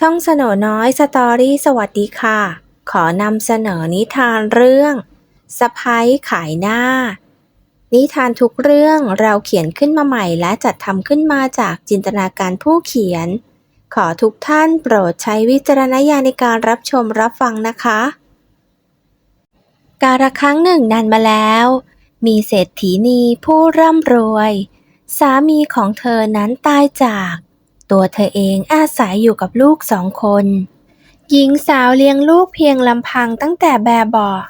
ช่องสโนน้อยสตอรี่สวัสดีค่ะ ขอนำเสนอนิทานเรื่องสะพ้ยขายหน้า นิทานทุกเรื่องเราเขียนขึ้นมาใหม่และจัดทำขึ้นมาจากจินตนาการผู้เขียน ขอทุกท่านโปรดใช้วิจารณญาณในการรับชมรับฟังนะคะ การละครั้งหนึ่งนานมาแล้ว มีเศรษฐีนีผู้ร่ำรวย สามีของเธอนั้นตายจาก ตัวเธอเองอาศัยอยู่กับลูกสองคน หญิงสาวเลี้ยงลูกเพียงลำพังตั้งแต่แบบเบาะ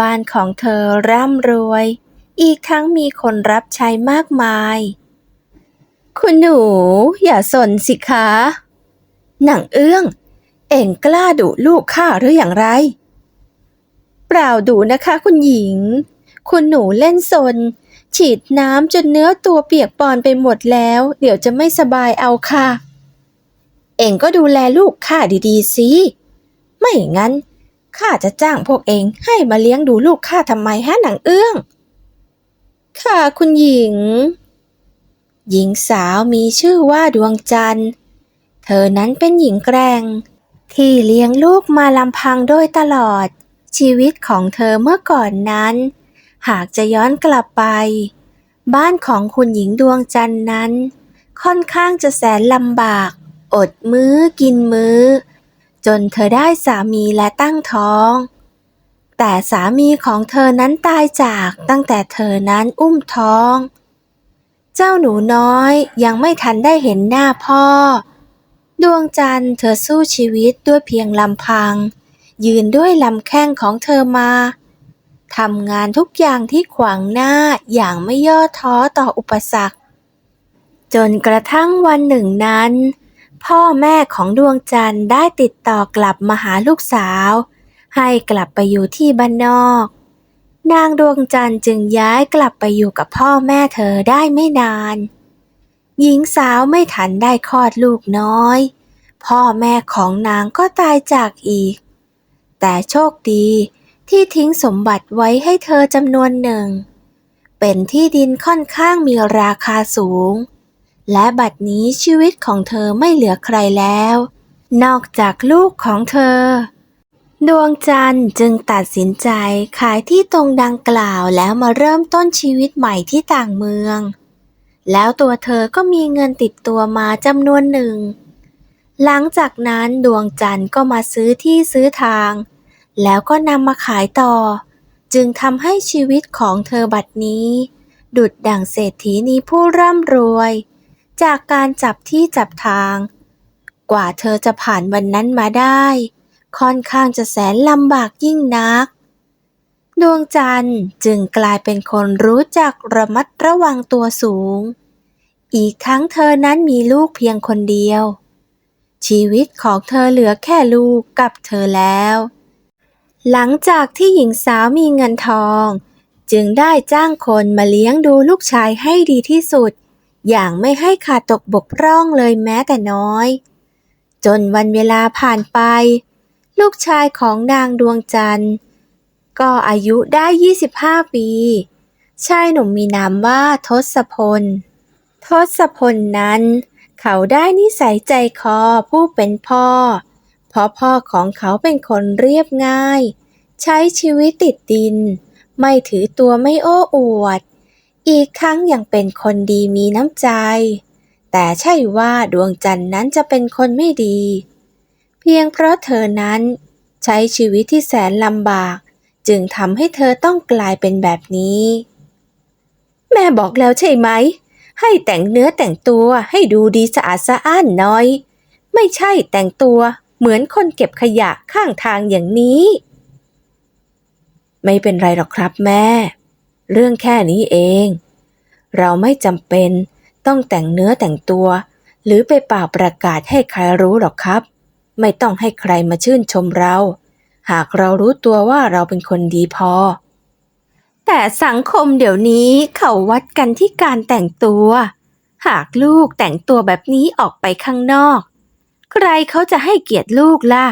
บ้านของเธอร่ำรวย อีกทั้งมีคนรับใช้มากมาย คุณหนู อย่าสนสิคะ หนังเอื้อง เอ็งกล้าดุลูกข้าหรืออย่างไร เปล่าดุนะคะคุณหญิง คุณหนูเล่นสน ฉีดน้ำจนเนื้อตัวเปียกปอนไปหมดแล้ว เดี๋ยวจะไม่สบายเอาค่ะ เองก็ดูแลลูกข้าดีๆสิไม่งั้นข้าจะจ้างพวกเองให้มาเลี้ยงดูลูกข้าทำไมฮะหนังเอื้อง ค่ะคุณหญิง หญิงสาวมีชื่อว่าดวงจันทร์ เธอนั้นเป็นหญิงแกร่ง ที่เลี้ยงลูกมาลำพังโดยตลอด ชีวิตของเธอเมื่อก่อนนั้น หากจะย้อนกลับไป บ้านของคุณหญิงดวงจันทร์นั้น ค่อนข้างจะแสนลำบาก อดมื้อกินมื้อ จนเธอได้สามีและตั้งท้อง แต่สามีของเธอนั้นตายจากตั้งแต่เธอนั้นอุ้มท้อง เจ้าหนูน้อยยังไม่ทันได้เห็นหน้าพ่อ ดวงจันทร์เธอสู้ชีวิตด้วยเพียงลำพัง ยืนด้วยลำแข้งของเธอมา ทำงานทุกอย่างที่ขวางหน้าอย่างไม่ย่อท้อต่ออุปสรรค จนกระทั่งวันหนึ่งนั้น พ่อแม่ของดวงจันทร์ได้ติดต่อกลับมาหาลูกสาว ให้กลับไปอยู่ที่บ้านนอก นางดวงจันทร์จึงย้ายกลับไปอยู่กับพ่อแม่เธอได้ไม่นาน หญิงสาวไม่ทันได้คลอดลูกน้อย พ่อแม่ของนางก็ตายจากอีก แต่โชคดี ที่ทิ้งสมบัติไว้ให้เธอจำนวนหนึ่ง เป็นที่ดินค่อนข้างมีราคาสูง และบัดนี้ชีวิตของเธอไม่เหลือใครแล้ว นอกจากลูกของเธอ ดวงจันทร์จึงตัดสินใจขายที่ตรงดังกล่าวแล้วมาเริ่มต้นชีวิตใหม่ที่ต่างเมือง แล้วตัวเธอก็มีเงินติดตัวมาจำนวนหนึ่ง หลังจากนั้นดวงจันทร์ก็มาซื้อที่ซื้อทาง แล้วก็นำมาขายต่อ จึงทำให้ชีวิตของเธอบัดนี้ ดุดดั่งเศรษฐีนีผู้ร่ำรวย จากการจับที่จับทาง กว่าเธอจะผ่านวันนั้นมาได้ ค่อนข้างจะแสนลำบากยิ่งนัก ดวงจันทร์จึงกลายเป็นคนรู้จักระมัดระวังตัวสูง อีกทั้งเธอนั้นมีลูกเพียงคนเดียวชีวิตของเธอเหลือแค่ลูกกับเธอแล้ว หลังจากที่หญิงสาวมีเงินทอง จึงได้จ้างคนมาเลี้ยงดูลูกชายให้ดีที่สุด อย่างไม่ให้ขาดตกบกพร่องเลยแม้แต่น้อย จนวันเวลาผ่านไป ลูกชายของนางดวงจันทร์ ก็อายุได้ 25 ปี ชายหนุ่มมีนามว่าทศพล ทศพลนั้น เขาได้นิสัยใจคอผู้เป็นพ่อ ราะพ่อของเขาเป็นคนเรียบง่าย ใช้ชีวิตติดดิน ไม่ถือตัวไม่โอ้อวด อีกครั้งยังเป็นคนดีมีน้ำใจ แต่ใช่ว่าดวงจันทร์นั้นจะเป็นคนไม่ดี เพียงเพราะเธอนั้น ใช้ชีวิตที่แสนลำบาก จึงทำให้เธอต้องกลายเป็นแบบนี้ แม่บอกแล้วใช่ไหม ให้แต่งเนื้อแต่งตัวให้ดูดีสะอาดสะอ้านน้อย ไม่ใช่แต่งตัว เหมือนคนเก็บขยะข้างทางอย่างนี้ ไม่เป็นไรหรอกครับแม่ เรื่องแค่นี้เอง เราไม่จำเป็นต้องแต่งเนื้อแต่งตัว หรือไปเป่าประกาศให้ใครรู้หรอกครับ ไม่ต้องให้ใครมาชื่นชมเรา หากเรารู้ตัวว่าเราเป็นคนดีพอ แต่สังคมเดี๋ยวนี้เขาวัดกันที่การแต่งตัว หากลูกแต่งตัวแบบนี้ออกไปข้างนอก ใครเขาจะให้เกียรติลูกล่ะ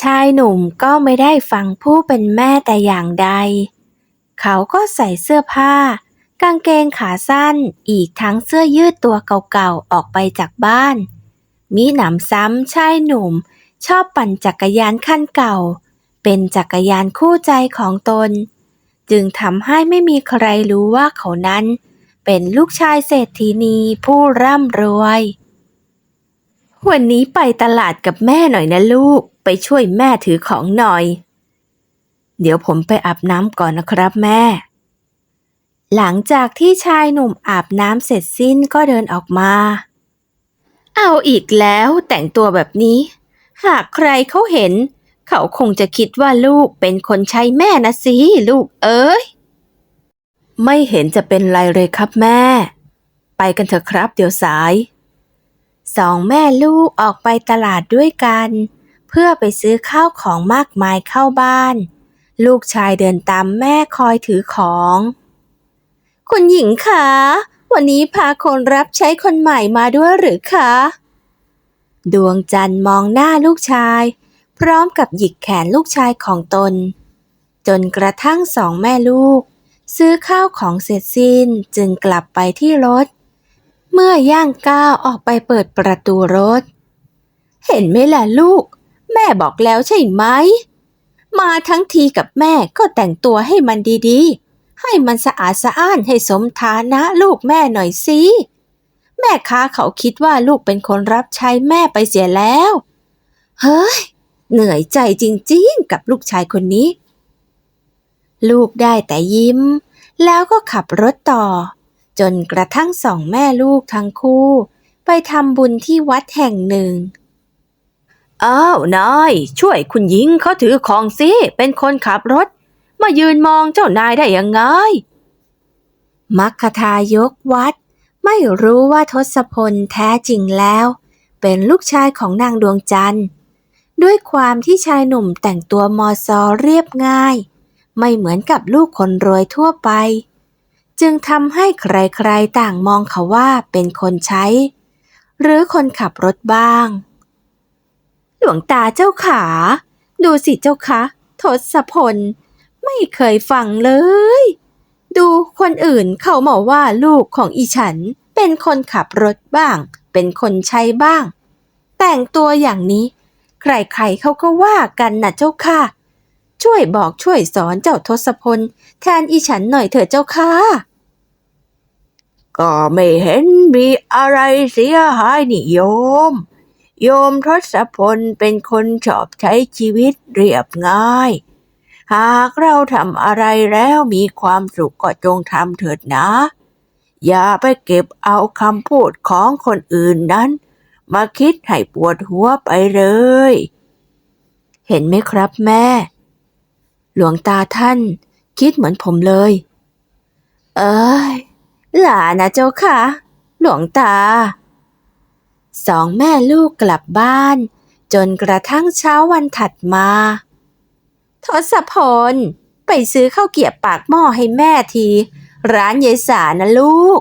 ชายหนุ่มก็ไม่ได้ฟังผู้เป็นแม่แต่อย่างใด เขาก็ใส่เสื้อผ้า กางเกงขาสั้นอีกทั้งเสื้อยืดตัวเก่าๆออกไปจากบ้าน มีหนำซ้ำชายหนุ่ม ชอบปั่นจักรยานขั้นเก่า เป็นจักรยานคู่ใจของตน จึงทำให้ไม่มีใครรู้ว่าเขานั้น เป็นลูกชายเศรษฐีนีผู้ร่ำรวย วันนี้ไปตลาดกับแม่หน่อยนะลูก ไปช่วยแม่ถือของหน่อย เดี๋ยวผมไปอาบน้ำก่อนนะครับแม่ หลังจากที่ชายหนุ่มอาบน้ำเสร็จสิ้นก็เดินออกมา เอาอีกแล้วแต่งตัวแบบนี้ หากใครเขาเห็น เขาคงจะคิดว่าลูกเป็นคนใช้แม่นะสิลูกเอ้ย ไม่เห็นจะเป็นไรเลยครับแม่ ไปกันเถอะครับเดี๋ยวสาย สองแม่ลูกออกไปตลาดด้วยกัน เพื่อไปซื้อข้าวของมากมายเข้าบ้าน ลูกชายเดินตามแม่คอยถือของ คุณหญิงคะ วันนี้พาคนรับใช้คนใหม่มาด้วยหรือคะ ดวงจันทร์มองหน้าลูกชาย พร้อมกับหยิกแขนลูกชายของตน จนกระทั่งสองแม่ลูก ซื้อข้าวของเสร็จสิ้นจึงกลับไปที่รถ เมื่อย่างก้าวออกไปเปิดประตูรถ เห็นไหมล่ะลูก แม่บอกแล้วใช่ไหม มาทั้งทีกับแม่ก็แต่งตัวให้มันดีๆ ให้มันสะอาดสะอ้านให้สมฐานะลูกแม่หน่อยสิแม่ค้าเขาคิดว่าลูกเป็นคนรับใช้แม่ไปเสียแล้ว เฮ้ย เหนื่อยใจจริงๆ กับลูกชายคนนี้ ลูกได้แต่ยิ้ม แล้วก็ขับรถต่อ จนกระทั่งสองแม่ลูกทั้งคู่ ไปทำบุญที่วัดแห่งหนึ่ง อ้าวนาย ช่วยคุณหญิงเขาถือของสิเป็นคนขับรถ มายืนมองเจ้านายได้ยังไง มัคคทายกวัด ไม่รู้ว่าทศพลแท้จริงแล้ว เป็นลูกชายของนางดวงจันทร์ ด้วยความที่ชายหนุ่มแต่งตัวมอซอเรียบง่าย ไม่เหมือนกับลูกคนรวยทั่วไป จึงทำให้ใครๆต่างมองเขาว่าเป็นคนใช้ หรือคนขับรถบ้าง หลวงตาเจ้าขา ดูสิเจ้าคะทศพล ไม่เคยฟังเลย ดูคนอื่นเขามาว่าลูกของอีฉัน เป็นคนขับรถบ้าง เป็นคนใช้บ้าง แต่งตัวอย่างนี้ ใครๆเขาก็ว่ากันนะเจ้าค่ะ ช่วยบอกช่วยสอนเจ้าทศพล แทนอีฉันหน่อยเถอะเจ้าค่ะ ก็ไม่เห็นมีอะไรเสียหายนี่โยม โยมทศพลเป็นคนชอบใช้ชีวิตเรียบง่าย หากเราทำอะไรแล้วมีความสุขก็จงทำเถิดนะ อย่าไปเก็บเอาคำพูดของคนอื่นนั้น มาคิดให้ปวดหัวไปเลย เห็นไหมครับแม่ หลวงตาท่านคิดเหมือนผมเลย เอ้ย หลานะเจ้าค่ะ หลวงตา สองแม่ลูกกลับบ้าน จนกระทั่งเช้าวันถัดมา ทศพล ไปซื้อข้าวเกียบปากหม้อให้แม่ที ร้านยายสานะลูก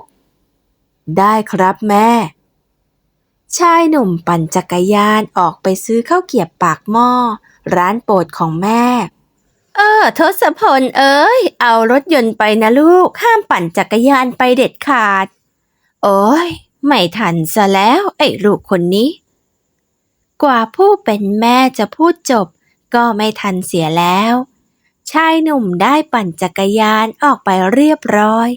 ได้ครับแม่ ชายหนุ่มปั่นจักรยานออกไปซื้อข้าวเกียบปากหม้อร้านโปรดของแม่ เออ ทศพลเอ้ย เอารถยนต์ไปนะลูก ห้ามปั่นจักรยานไปเด็ดขาด โอ้ย ไม่ทันซะแล้ว ไอ้ลูกคนนี้ กว่าผู้เป็นแม่จะพูดจบ ก็ไม่ทันเสียแล้ว ชายหนุ่มได้ปั่นจักรยานออกไปเรียบร้อย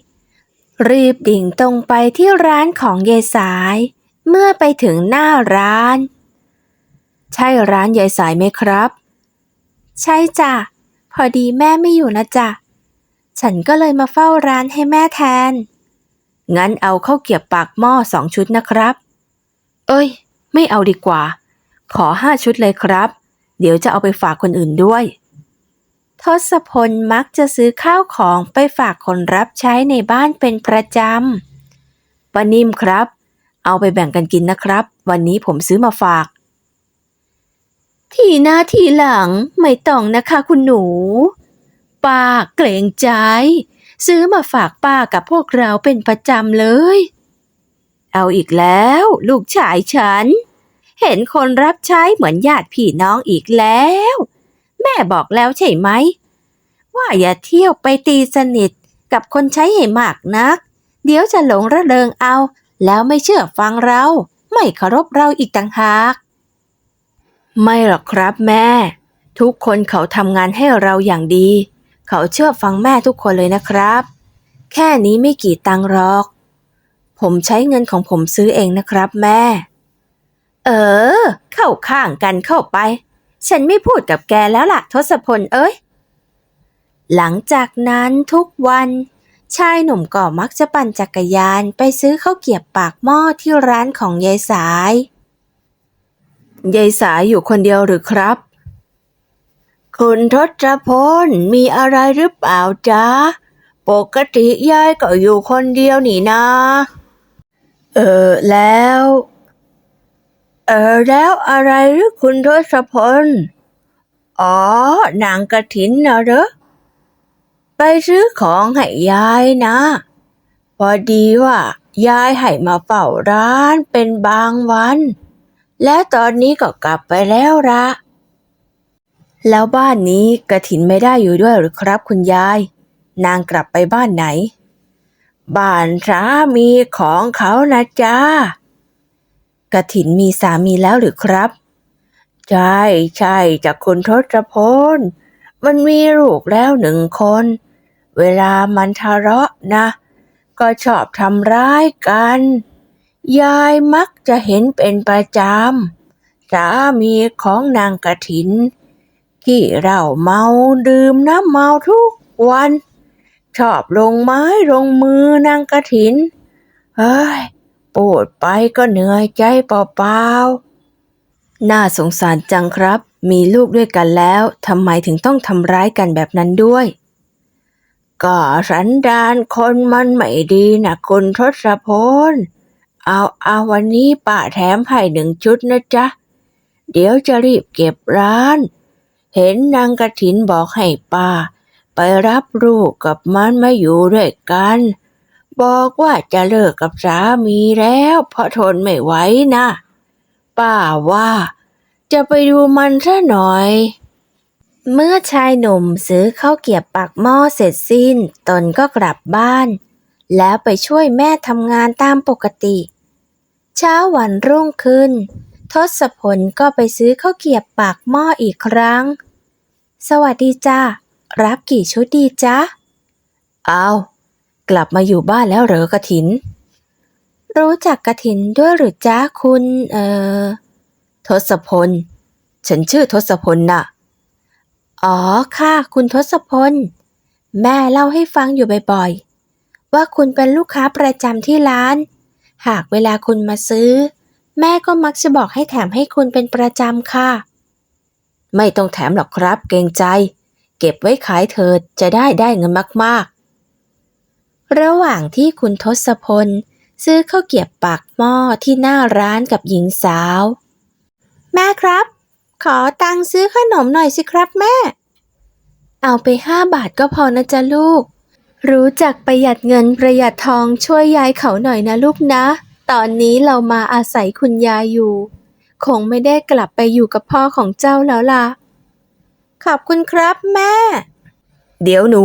รีบดิ่งตรงไปที่ร้านของยายสาย เมื่อไปถึงหน้าร้าน ใช่ร้านยายสายไหมครับ ใช่จ้ะ พอดีแม่ไม่อยู่นะจ๊ะ ฉันก็เลยมาเฝ้าร้านให้แม่แทน งั้นเอาข้าวเกรียบปากหม้อสองชุดนะครับ เอ้ย ไม่เอาดีกว่า ขอห้าชุดเลยครับ เดี๋ยวจะเอาไปฝากคนอื่นด้วย ทศพลมักจะซื้อข้าวของไปฝากคนรับใช้ในบ้านเป็นประจำป้านิ่มครับ เอาไปแบ่งกันกินนะครับ วันนี้ผมซื้อมาฝาก ทีหน้าทีหลังไม่ต้องนะคะคุณหนู ป้าเกรงใจ ซื้อมาฝากป้ากับพวกเราเป็นประจำเลย เอาอีกแล้ว ลูกชายฉัน เห็นคนรับใช้เหมือนญาติพี่น้องอีกแล้ว แม่บอกแล้วใช่ไหม ว่าอย่าเที่ยวไปตีสนิทกับคนใช้ให้มากนัก เดี๋ยวจะหลงระเริงเอา แล้วไม่เชื่อฟังเรา ไม่เคารพเราอีกต่างหาก ไม่หรอกครับแม่ ทุกคนเขาทำงานให้เราอย่างดี เขาเชื่อฟังแม่ทุกคนเลยนะครับ แค่นี้ไม่กี่ตังค์หรอก ผมใช้เงินของผมซื้อเองนะครับแม่ เออ เข้าข้างกันเข้าไป ฉันไม่พูดกับแกแล้วล่ะทศพลเอ้ย หลังจากนั้นทุกวัน ชายหนุ่มก็มักจะปั่นจักรยานไปซื้อข้าวเกียบปากหม้อที่ร้านของยายสาย ยายสายอยู่คนเดียวหรือครับ คุณทศพลมีอะไรหรือเปล่าจ๊ะ ปกติยายก็อยู่คนเดียวนี่นะ เออแล้ว เออแล้วอะไรหรือคุณทศพล อ๋อ นางกระถินนะเหรอ ไปซื้อของให้ยายนะ พอดีว่ายายให้มาเฝ้าร้านเป็นบางวัน แล้วตอนนี้ก็กลับไปแล้วละแล้วบ้านนี้กระถินไม่ได้อยู่ด้วยหรือครับคุณยาย นางกลับไปบ้านไหน บ้านสามีของเขานะจ๊ะกระถินมีสามีแล้วหรือครับ ใช่ใช่จากคุณทศพลมันมีลูกแล้วหนึ่งคน เวลามันทะเลาะนะ ก็ชอบทำร้ายกัน ยายมักจะเห็นเป็นประจำสามีของนางกระถิน ที่เราเมาดื่มน้ำเมาทุกวัน ชอบลงไม้ลงมือนางกระถินเฮ้ยปวดไปก็เหนื่อยใจเปล่าๆ น่าสงสารจังครับ มีลูกด้วยกันแล้วทำไมถึงต้องทำร้ายกันแบบนั้นด้วย ก็สันดานคนมันไม่ดีนะคุณทศพล เอาเอาวันนี้ป้าแถมให้หนึ่งชุดนะจ๊ะ เดี๋ยวจะรีบเก็บร้าน เห็นนางกระถินบอกให้ป้า ไปรับลูกกับมันมาอยู่ด้วยกัน บอกว่าจะเลิกกับสามีแล้วเพราะทนไม่ไหวนะ ป้าว่า จะไปดูมันซะหน่อยเมื่อชายหนุ่มซื้อข้าวเกียบปากหม้อเสร็จสิ้น ตนก็กลับบ้าน แล้วไปช่วยแม่ทำงานตามปกติ เช้าวันรุ่งขึ้น ทศพลก็ไปซื้อข้าวเกียบปากหม้ออีกครั้ง สวัสดีจ้ารับกี่ชุดดีจ๊ะเอากลับมาอยู่บ้านแล้วเหรอกระถิน รู้จักกระถินด้วยหรือจ๊ะคุณ เอ่อ ทศพล ฉันชื่อทศพลน่ะ อ๋อค่ะ คุณทศพล แม่เล่าให้ฟังอยู่บ่อยๆ ว่าคุณเป็นลูกค้าประจำที่ร้าน หากเวลาคุณมาซื้อ แม่ก็มักจะบอกให้แถมให้คุณเป็นประจำค่ะ ไม่ต้องแถมหรอกครับเกรงใจ เก็บไว้ขายเถิดจะได้ได้เงินมากๆ ระหว่างที่คุณทศพล ซื้อข้าวเกียบปากหม้อที่หน้าร้านกับหญิงสาว แม่ครับ ขอตังค์ซื้อขนมหน่อยสิครับแม่ เอาไปห้าบาทก็พอนะจ๊ะลูก รู้จักประหยัดเงินประหยัดทองช่วยยายเขาหน่อยนะลูกนะ ตอนนี้เรามาอาศัยคุณยายอยู่ คงไม่ได้กลับไปอยู่กับพ่อของเจ้าแล้วล่ะ ขอบคุณครับแม่ เดี๋ยวหนู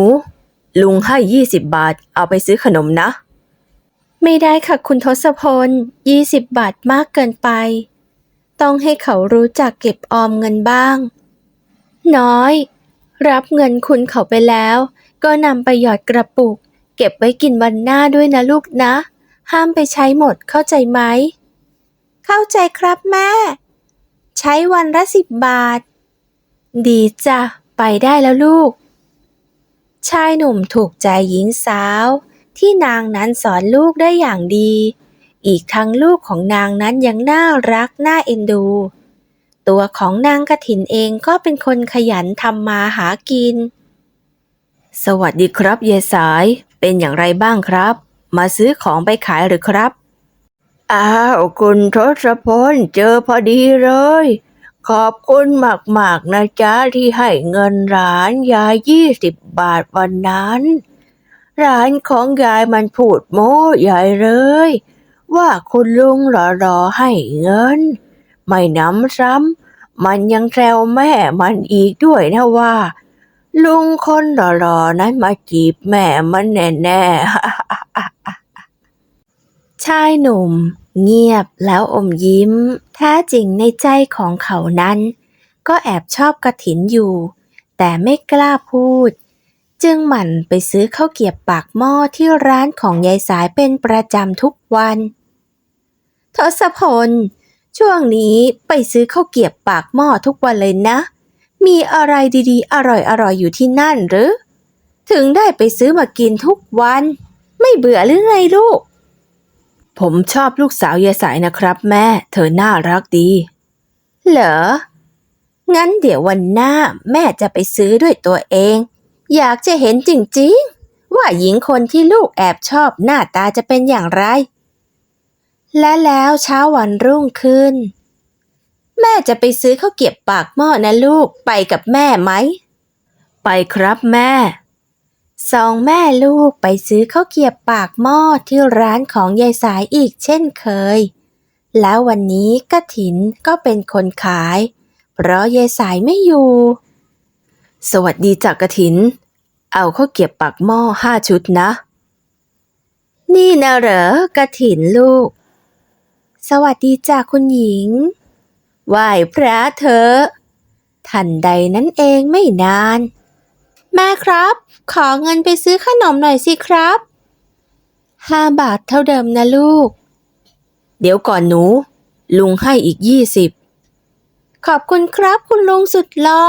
ลุงให้ยี่สิบบาทเอาไปซื้อขนมนะ ไม่ได้ค่ะคุณทศพลยี่สิบบาทมากเกินไป ต้องให้เขารู้จักเก็บออมเงินบ้าง น้อย รับเงินคุณเขาไปแล้ว ก็นำไปหยอดกระปุก เก็บไว้กินวันหน้าด้วยนะลูกนะ ห้ามไปใช้หมดเข้าใจไหม เข้าใจครับแม่ ใช้วันละสิบบาท ดีจ้ะ ไปได้แล้วลูก ชายหนุ่มถูกใจหญิงสาว ที่นางนั้นสอนลูกได้อย่างดี อีกทั้งลูกของนางนั้นยังน่ารักน่าเอ็นดูตัวของนางกระถินเองก็เป็นคนขยันทำมาหากิน สวัสดีครับเยสาย เป็นอย่างไรบ้างครับ มาซื้อของไปขายหรือครับ อ้าวคุณทศพลเจอพอดีเลย ขอบคุณมากๆนะจ๊ะที่ให้เงินร้านยายยี่สิบบาทวันนั้น ร้านของยายมันพูดโม้ใหญ่เลย ว่าคุณลุงหล่อๆให้เงิน ไม่น้ำซ้ำมันยังแซวแม่มันอีกด้วยนะว่า ลุงคนหล่อๆนั้นมาจีบแม่มันแน่ๆ ชายหนุ่ม เงียบแล้วอมยิ้ม แท้จริงในใจของเขานั้น ก็แอบชอบกระถินอยู่ แต่ไม่กล้าพูด จึงหมั่นไปซื้อข้าวเกียบปากหม้อที่ร้านของยายสายเป็นประจำทุกวันทศพล ช่วงนี้ไปซื้อข้าวเกียบปากหม้อทุกวันเลยนะ มีอะไรดีๆ อร่อยๆ อยู่ที่นั่นหรือ ถึงได้ไปซื้อมากินทุกวัน ไม่เบื่อหรือไงลูก ผมชอบลูกสาวยายสายนะครับแม่ เธอน่ารักดี เหรอ งั้นเดี๋ยววันหน้าแม่จะไปซื้อด้วยตัวเอง อยากจะเห็นจริงๆ ว่าหญิงคนที่ลูกแอบชอบหน้าตาจะเป็นอย่างไร และแล้วเช้าวันรุ่งขึ้น แม่จะไปซื้อข้าวเกียบปากหม้อนะลูกไปกับแม่ไหม ไปครับแม่ สองแม่ลูกไปซื้อข้าวเกียบปากหม้อที่ร้านของยายสายอีกเช่นเคย แล้ววันนี้กระถินก็เป็นคนขาย เพราะยายสายไม่อยู่ สวัสดีจากกระถิน เอาข้าวเกียบปากหม้อห้าชุดนะ นี่นะเหรอกระถินลูก สวัสดีจากคุณหญิง ไหว้พระเถอะทันใดนั้นเองไม่นาน แม่ครับ ขอเงินไปซื้อขนมหน่อยสิครับห้าบาทเท่าเดิมนะลูก เดี๋ยวก่อนหนู ลุงให้อีกยี่สิบขอบคุณครับคุณลุงสุดหลอ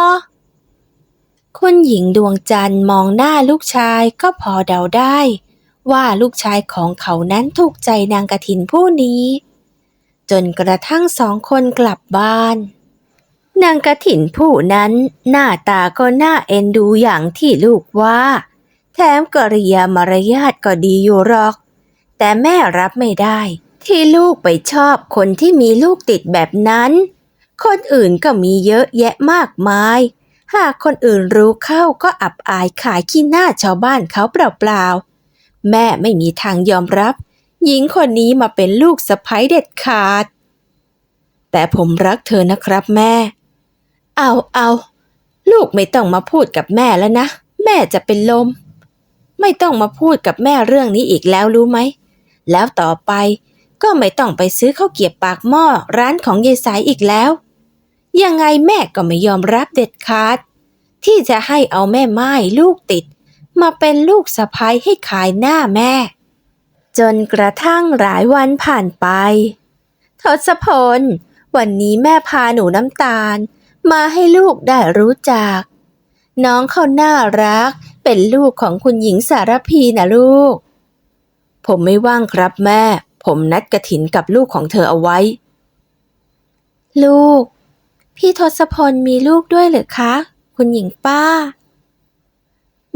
คุณหญิงดวงจันทร์มองหน้าลูกชายก็พอเดาได้ ว่าลูกชายของเขานั้นถูกใจนางกระถินผู้นี้ จนกระทั่งสองคนกลับบ้าน นางกระถินผู้นั้นหน้าตาก็น่าเอ็นดูอย่างที่ลูกว่า แถมกริยามารยาทก็ดีอยู่หรอก แต่แม่รับไม่ได้ ที่ลูกไปชอบคนที่มีลูกติดแบบนั้น คนอื่นก็มีเยอะแยะมากมาย หากคนอื่นรู้เข้าก็อับอายขายขี้หน้าชาวบ้านเขาเปล่าๆแม่ไม่มีทางยอมรับ หญิงคนนี้มาเป็นลูกสะใภ้เด็ดขาด แต่ผมรักเธอนะครับแม่ เอาเอาลูกไม่ต้องมาพูดกับแม่แล้วนะ แม่จะเป็นลม ไม่ต้องมาพูดกับแม่เรื่องนี้อีกแล้วรู้ไหม แล้วต่อไปก็ไม่ต้องไปซื้อข้าวเกียบปากหม้อร้านของยายสายอีกแล้ว ยังไงแม่ก็ไม่ยอมรับเด็ดขาด ที่จะให้เอาแม่ไม้ลูกติด มาเป็นลูกสะพ้ยให้ขายหน้าแม่ จนกระทั่งหลายวันผ่านไป ทศพล วันนี้แม่พาหนูน้ำตาล มาให้ลูกได้รู้จัก น้องเขาน่ารัก เป็นลูกของคุณหญิงสารพีนะลูก ผมไม่ว่างครับแม่ ผมนัดกระถินกับลูกของเธอเอาไว้ ลูก พี่ทศพลมีลูกด้วยเหรือคะ คุณหญิงป้า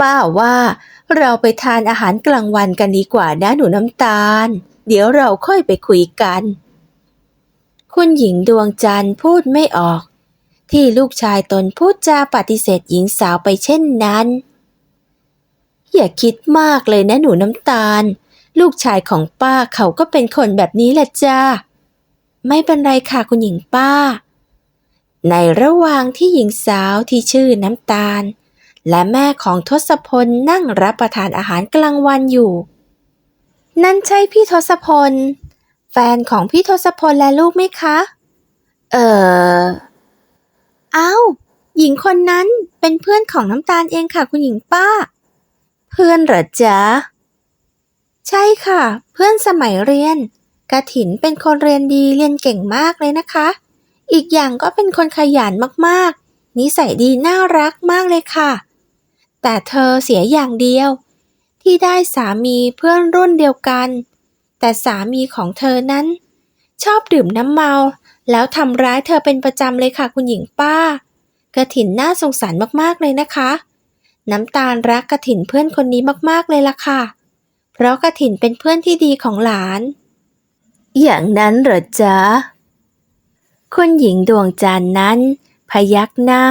ป้าว่า เราไปทานอาหารกลางวันกันดีกว่านะหนูน้ำตาล เดี๋ยวเราค่อยไปคุยกัน คุณหญิงดวงจันทร์พูดไม่ออก ที่ลูกชายตนพูดจาปฏิเสธหญิงสาวไปเช่นนั้น อย่าคิดมากเลยนะหนูน้ำตาล ลูกชายของป้าเขาก็เป็นคนแบบนี้แหละจ้า ไม่เป็นไรค่ะคุณหญิงป้า ในระหว่างที่หญิงสาวที่ชื่อน้ำตาล และแม่ของทศพลนั่งรับประทานอาหารกลางวันอยู่ นั่นใช่พี่ทศพล แฟนของพี่ทศพลและลูกไหมคะ เอ่ออ้าวหญิงคนนั้นเป็นเพื่อนของน้ำตาลเองค่ะคุณหญิงป้า เพื่อนเหรอจ๊ะ ใช่ค่ะ เพื่อนสมัยเรียนกระถินเป็นคนเรียนดีเรียนเก่งมากเลยนะคะ อีกอย่างก็เป็นคนขยันมากๆ นิสัยดีน่ารักมากเลยค่ะ แต่เธอเสียอย่างเดียว ที่ได้สามีเพื่อนรุ่นเดียวกัน แต่สามีของเธอนั้น ชอบดื่มน้ำเมา แล้วทำร้ายเธอเป็นประจำเลยค่ะคุณหญิงป้ากระถินน่าสงสารมากๆเลยนะคะ น้ำตาลรักกระถินเพื่อนคนนี้มากๆเลยล่ะค่ะ เพราะกระถินเป็นเพื่อนที่ดีของหลาน อย่างนั้นเหรอจ๊ะคุณหญิงดวงจันทร์นั้น พยักหน้า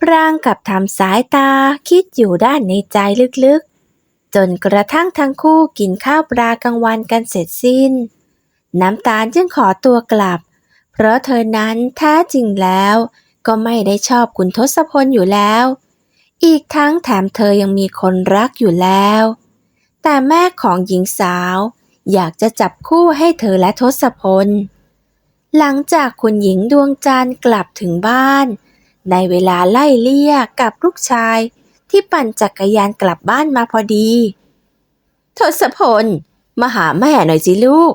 พรางกับทำสายตาคิดอยู่ด้านในใจลึกๆ จนกระทั่งทั้งคู่กินข้าวปลากลางวันกันเสร็จสิ้น น้ำตาลจึงขอตัวกลับ เพราะเธอนั้นแท้จริงแล้ว ก็ไม่ได้ชอบคุณทศพลอยู่แล้ว อีกทั้งแถมเธอยังมีคนรักอยู่แล้ว แต่แม่ของหญิงสาว อยากจะจับคู่ให้เธอและทศพล หลังจากคุณหญิงดวงจันทร์กลับถึงบ้าน ในเวลาไล่เลี่ยกับลูกชาย ที่ปั่นจักรยานกลับบ้านมาพอดี ทศพล มาหาแม่หน่อยสิลูก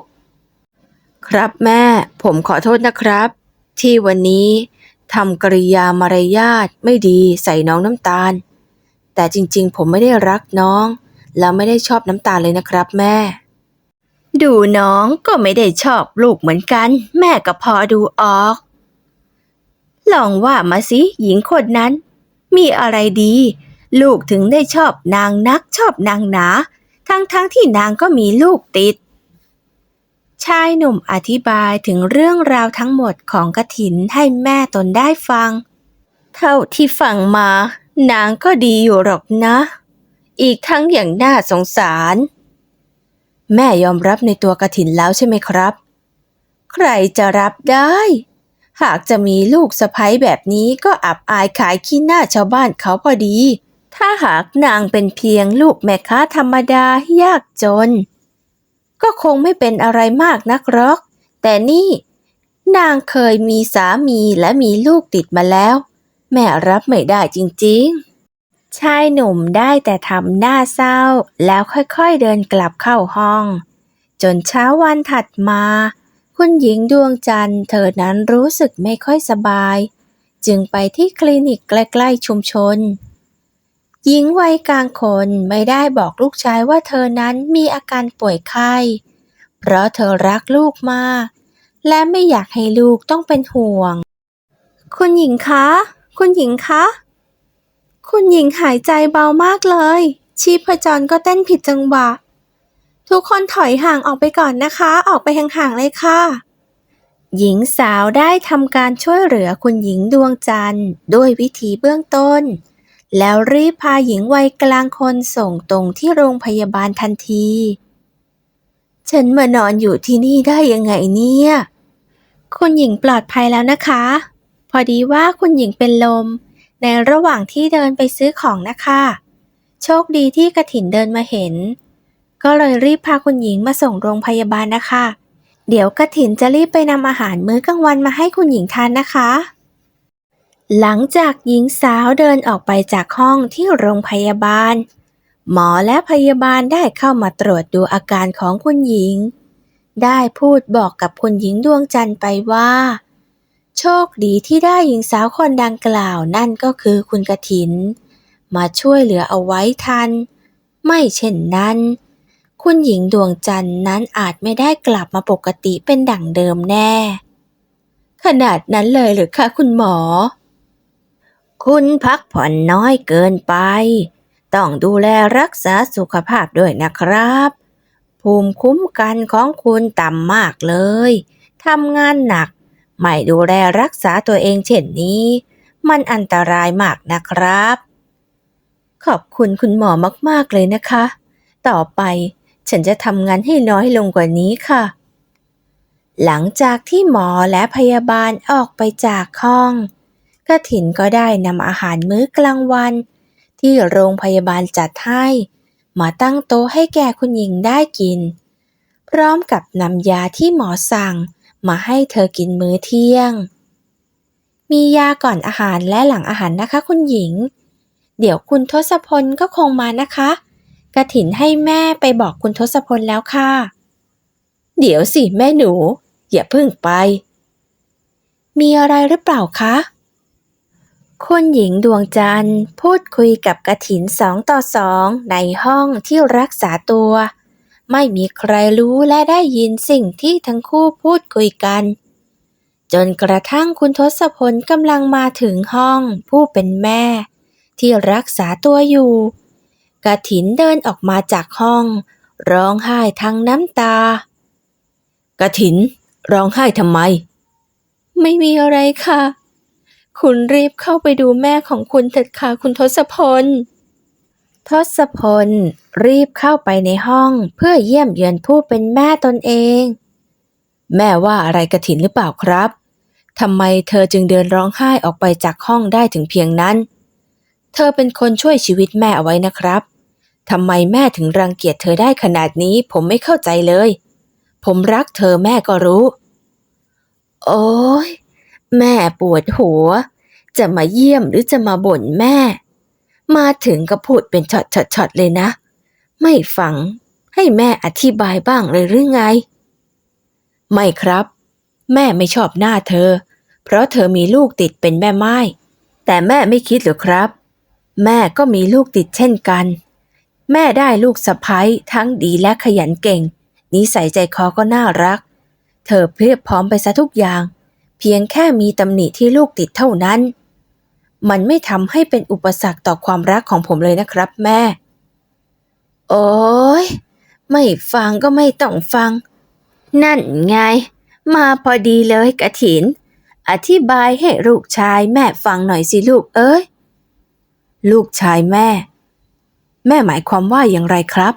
ครับแม่ ผมขอโทษนะครับ ที่วันนี้ทำกริยามารยาทไม่ดีใส่น้องน้ำตาล แต่จริงๆ ผมไม่ได้รักน้อง แล้วไม่ได้ชอบน้ำตาลเลยนะครับแม่ ดูน้องก็ไม่ได้ชอบลูกเหมือนกัน แม่ก็พอดูออก ลองว่ามาสิหญิงคนนั้น มีอะไรดี ลูกถึงได้ชอบนางนักชอบนางหนา ทั้งๆทที่นางก็มีลูกติด ชายหนุ่มอธิบายถึงเรื่องราวทั้งหมดของกระถินให้แม่ตนได้ฟัง เท่าที่ฟังมา นางก็ดีอยู่หรอกนะ อีกทั้งอย่างน่าสงสาร แม่ยอมรับในตัวกระถินแล้วใช่ไหมครับ ใครจะรับได้ หากจะมีลูกสะใภ้แบบนี้ก็อับอายขายขี้หน้าชาวบ้านเขาพอดี ถ้าหากนางเป็นเพียงลูกแม่ค้าธรรมดายากจน ก็คงไม่เป็นอะไรมากนักหรอก แต่นี่ นางเคยมีสามีและมีลูกติดมาแล้ว แม่รับไม่ได้จริงๆ ชายหนุ่มได้แต่ทำหน้าเศร้าแล้วค่อยๆเดินกลับเข้าห้อง จนเช้าวันถัดมา คุณหญิงดวงจันทร์เธอนั้นรู้สึกไม่ค่อยสบาย จึงไปที่คลินิกใกล้ๆชุมชน หญิงวัยกลางคนไม่ได้บอกลูกชายว่าเธอนั้นมีอาการป่วยไข้ เพราะเธอรักลูกมาก และไม่อยากให้ลูกต้องเป็นห่วง คุณหญิงคะ คุณหญิงคะ คุณหญิงหายใจเบามากเลย ชีพจรก็เต้นผิดจังหวะ ทุกคนถอยห่างออกไปก่อนนะคะ ออกไปห่างๆเลยค่ะ หญิงสาวได้ทำการช่วยเหลือคุณหญิงดวงจันทร์ด้วยวิธีเบื้องต้น แล้วรีบพาหญิงวัยกลางคนส่งตรงที่โรงพยาบาลทันที ฉันมานอนอยู่ที่นี่ได้ยังไงเนี่ย คุณหญิงปลอดภัยแล้วนะคะ พอดีว่าคุณหญิงเป็นลม ในระหว่างที่เดินไปซื้อของนะคะ โชคดีที่กระถินเดินมาเห็น ก็เลยรีบพาคุณหญิงมาส่งโรงพยาบาลนะคะ เดี๋ยวกระถินจะรีบไปนำอาหารมื้อกลางวันมาให้คุณหญิงทานนะคะ หลังจากหญิงสาวเดินออกไปจากห้องที่โรงพยาบาล หมอและพยาบาลได้เข้ามาตรวจดูอาการของคุณหญิง ได้พูดบอกกับคุณหญิงดวงจันทร์ไปว่า โชคดีที่ได้หญิงสาวคนดังกล่าวนั่นก็คือคุณกะถิน มาช่วยเหลือเอาไว้ทัน ไม่เช่นนั้น คุณหญิงดวงจันทร์นั้นอาจไม่ได้กลับมาปกติเป็นดั่งเดิมแน่ ขนาดนั้นเลยหรือคะคุณหมอ คุณพักผ่อนน้อยเกินไป ต้องดูแลรักษาสุขภาพด้วยนะครับ ภูมิคุ้มกันของคุณต่ำมากเลยทำงานหนัก ไม่ดูแลรักษาตัวเองเช่นนี้ มันอันตรายมากนะครับ ขอบคุณคุณหมอมาก ๆ เลยนะคะ ต่อไป ฉันจะทำงานให้น้อยลงกว่านี้ค่ะ หลังจากที่หมอและพยาบาลออกไปจากห้องกระถินก็ได้นำอาหารมื้อกลางวัน ที่โรงพยาบาลจัดให้มาตั้งโต๊ะให้แก่คุณหญิงได้กิน พร้อมกับนำยาที่หมอสั่งมาให้เธอกินมื้อเที่ยง มียาก่อนอาหารและหลังอาหารนะคะคุณหญิง เดี๋ยวคุณทศพลก็คงมานะคะ กระถินให้แม่ไปบอกคุณทศพลแล้วค่ะ เดี๋ยวสิแม่หนู อย่าเพิ่งไป มีอะไรหรือเปล่าคะคุณหญิงดวงจันทร์พูดคุยกับกระถินสองต่อสองในห้องที่รักษาตัว ไม่มีใครรู้และได้ยินสิ่งที่ทั้งคู่พูดคุยกัน จนกระทั่งคุณทศพลกำลังมาถึงห้องผู้เป็นแม่ ที่รักษาตัวอยู่ กระถินเดินออกมาจากห้อง ร้องไห้ทั้งน้ำตา กระถิน ร้องไห้ทำไม ไม่มีอะไรค่ะ คุณรีบเข้าไปดูแม่ของคุณเถิดค่ะคุณทศพล ทศพล รีบเข้าไปในห้องเพื่อเยี่ยมเยือนผู้เป็นแม่ตนเอง แม่ว่าอะไรกระถินหรือเปล่าครับทำไมเธอจึงเดินร้องไห้ออกไปจากห้องได้ถึงเพียงนั้น เธอเป็นคนช่วยชีวิตแม่เอาไว้นะครับ ทำไมแม่ถึงรังเกียจเธอได้ขนาดนี้ผมไม่เข้าใจเลย ผมรักเธอแม่ก็รู้ โอ้ยแม่ปวดหัว จะมาเยี่ยมหรือจะมาบ่นแม่ มาถึงก็พูดเป็นช็อตๆเลยนะ ไม่ฟังให้แม่อธิบายบ้างเลยหรือไง ไม่ครับ แม่ไม่ชอบหน้าเธอ เพราะเธอมีลูกติดเป็นแม่ไม้แต่แม่ไม่คิดหรือครับ แม่ก็มีลูกติดเช่นกัน แม่ได้ลูกสะพ้ยทั้งดีและขยันเก่ง นิสัยใจคอก็น่ารัก เธอเพียบพร้อมไปซะทุกอย่าง เพียงแค่มีตำหนิที่ลูกติดเท่านั้น มันไม่ทำให้เป็นอุปสรรคต่อความรักของผมเลยนะครับแม่ โอ้ยไม่ฟังก็ไม่ต้องฟัง นั่นไง มาพอดีเลยกระถิน อธิบายให้ลูกชายแม่ฟังหน่อยสิลูกเอ้ย ลูกชายแม่ แม่หมายความว่าอย่างไรครับ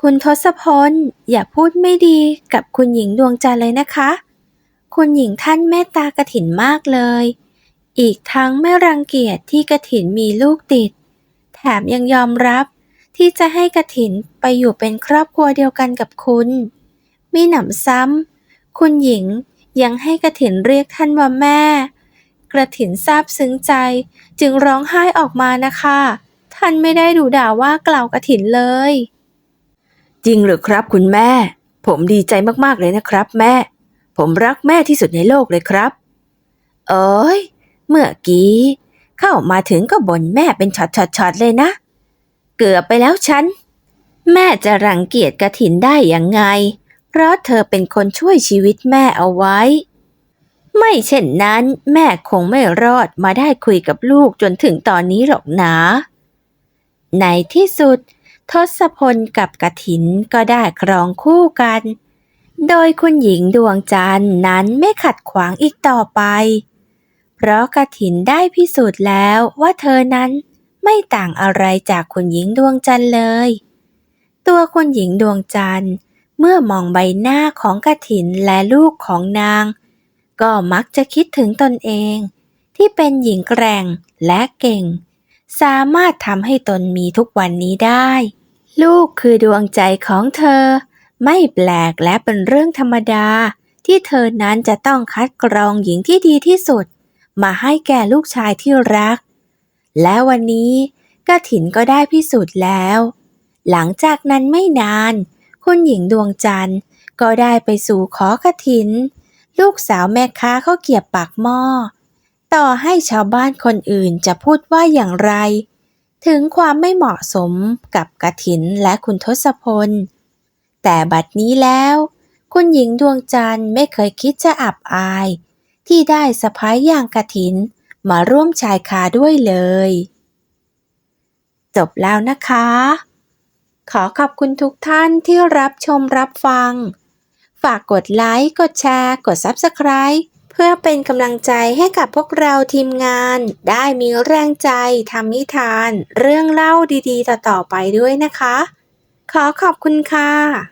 คุณทศพล อย่าพูดไม่ดีกับคุณหญิงดวงจันทร์เลยนะคะ คุณหญิงท่านเมตตากระถินมากเลย อีกทั้งไม่รังเกียจที่กระถินมีลูกติด แถมยังยอมรับที่จะให้กระถินไปอยู่เป็นครอบครัวเดียวกันกับคุณ มีหนำซ้ำ คุณหญิงยังให้กระถินเรียกท่านว่าแม่ กระถินซาบซึ้งใจจึงร้องไห้ออกมานะคะ ท่านไม่ได้ดูด่าว่ากล่าวกระถินเลย จริงหรือครับคุณแม่ ผมดีใจมากๆเลยนะครับ แม่ ผมรักแม่ที่สุดในโลกเลยครับ เอ้ย เมื่อกี้ เข้ามาถึงก็บ่นแม่เป็นช็อตๆๆเลยนะ เกือบไปแล้วฉัน แม่จะรังเกียจกระถินได้ยังไง เพราะเธอเป็นคนช่วยชีวิตแม่เอาไว้ไม่เช่นนั้น แม่คงไม่รอดมาได้คุยกับลูกจนถึงตอนนี้หรอกนะ ในที่สุด ทศพลกับกระถินก็ได้ครองคู่กัน โดยคุณหญิงดวงจันทร์นั้นไม่ขัดขวางอีกต่อไป เพราะกระถินได้พิสูจน์แล้วว่าเธอนั้นไม่ต่างอะไรจากคุณหญิงดวงจันทร์เลย ตัวคุณหญิงดวงจันทร์เมื่อมองใบหน้าของกระถินและลูกของนาง ก็มักจะคิดถึงตนเอง ที่เป็นหญิงแกร่งและเก่ง สามารถทำให้ตนมีทุกวันนี้ได้ ลูกคือดวงใจของเธอ ไม่แปลกและเป็นเรื่องธรรมดา ที่เธอนั้นจะต้องคัดกรองหญิงที่ดีที่สุด มาให้แก่ลูกชายที่รัก และวันนี้กระถินก็ได้พิสูจน์แล้ว หลังจากนั้นไม่นาน คุณหญิงดวงจันทร์ก็ได้ไปสู่ขอกระถิน ลูกสาวแม่ค้าเขาเกียบปากหม้อ ต่อให้ชาวบ้านคนอื่นจะพูดว่าอย่างไร ถึงความไม่เหมาะสมกับกระถินและคุณทศพล แต่บัดนี้แล้ว คุณหญิงดวงจันทร์ไม่เคยคิดจะอับอาย ที่ได้สะพ้ายอย่างกระถินมาร่วมชายคาด้วยเลย จบแล้วนะคะ ขอขอบคุณทุกท่านที่รับชมรับฟัง ฝากกดไลค์ กดแชร์ กด Subscribe เพื่อเป็นกำลังใจให้กับพวกเราทีมงาน ได้มีแรงใจทำนิทาน เรื่องเล่าดีๆ ต่อๆไปด้วยนะคะ ขอขอบคุณค่ะ